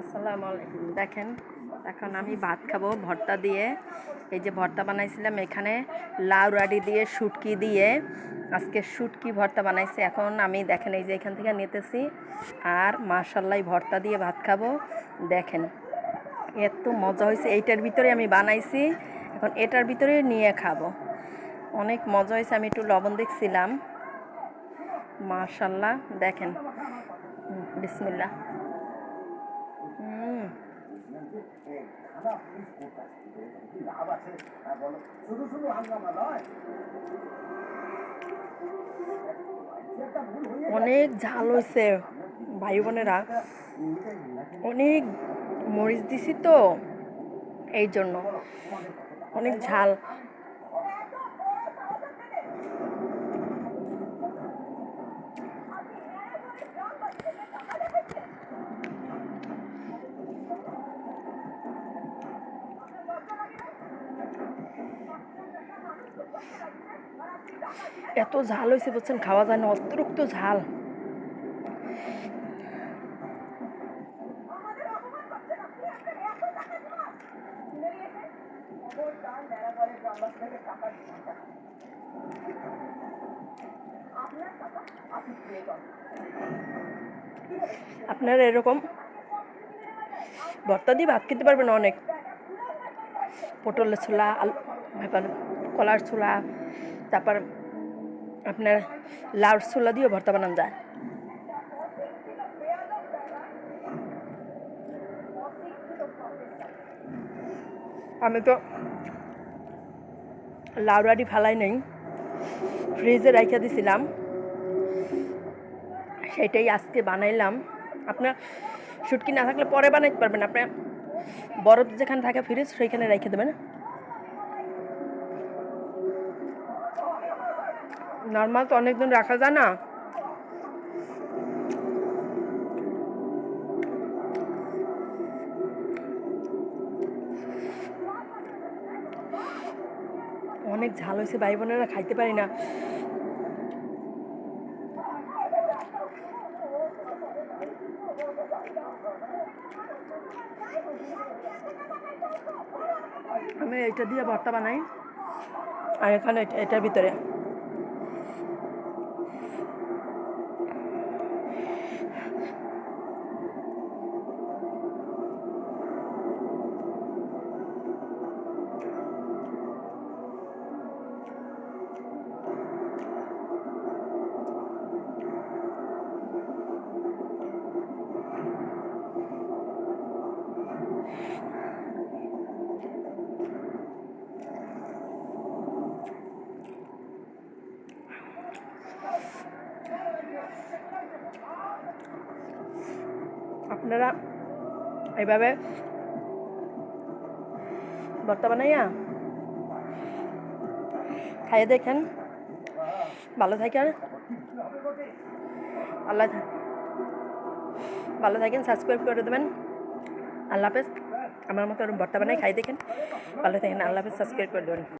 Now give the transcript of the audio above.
আসসালামু আলাইকুম। দেখেন এখন আমি ভাত খাব ভর্তা দিয়ে। এই যে ভর্তা বানাইছিলাম এখানে লাউ রাডি দিয়ে শুটকি দিয়ে। আজকে শুটকি ভর্তা বানাইছি। এখন আমি দেখেন এই যে এখান থেকে নিতেছি। আর মার্শাল্লাই ভর্তা দিয়ে ভাত খাব। দেখেন এত মজা হয়েছে। এইটার ভিতরে আমি বানাইছি। এখন এটার ভিতরে নিয়ে খাব। অনেক মজা হয়েছে আমি একটু লবণ দেখছিলাম মার্শাল্লাহ দেখেন। হুম, অনেক ঝাল হয়েছে ভাই বোনেরা অনেক মরিচ দিছি তো এই জন্য অনেক ঝাল। এত ঝাল হয়েছে বলছেন খাওয়া যায় না, অতিরিক্ত ঝাল। আপনারা এরকম ভর্তা দিয়ে ভাত খেতে পারবেন অনেক। পটলের ছোলা, আলু ব্যাপার কলার ছোলা তারপর আপনার লাউর ছোলা দিয়েও ভর্তা বানানো যায়। আমি তো লাউরাডি ফালাই নেই, ফ্রিজে রাইখা দিছিলাম। সেটাই আজকে বানাইলাম। আপনার শুটকি না থাকলে পরে বানাইতে পারবেন, আপনার বরফ যেখানে থাকে ফ্রিজ, সেইখানে রেখে দেবেন। নর্মাল তো অনেকদিন রাখা যায় না। অনেক ঝাল হয়েছে, ভাই বোনেরা খাইতে পারি না। আমি এটা দিয়ে ভর্তা বানাই। আর এখানে এটার ভিতরে। আপনারা এইভাবে ভর্তা বানাইয়া খাইয়ে দেখেন। ভালো থাকেন। আল্লাহ ভালো থাকেন সাবস্ক্রাইব করে দেবেন। আল্লাহ হাফেজ। আমার মতো ভর্তা বানাই খাই দেখেন। ভালো থাকেন, আল্লাহ হাফেজ। সাবস্ক্রাইব করে দেবেন।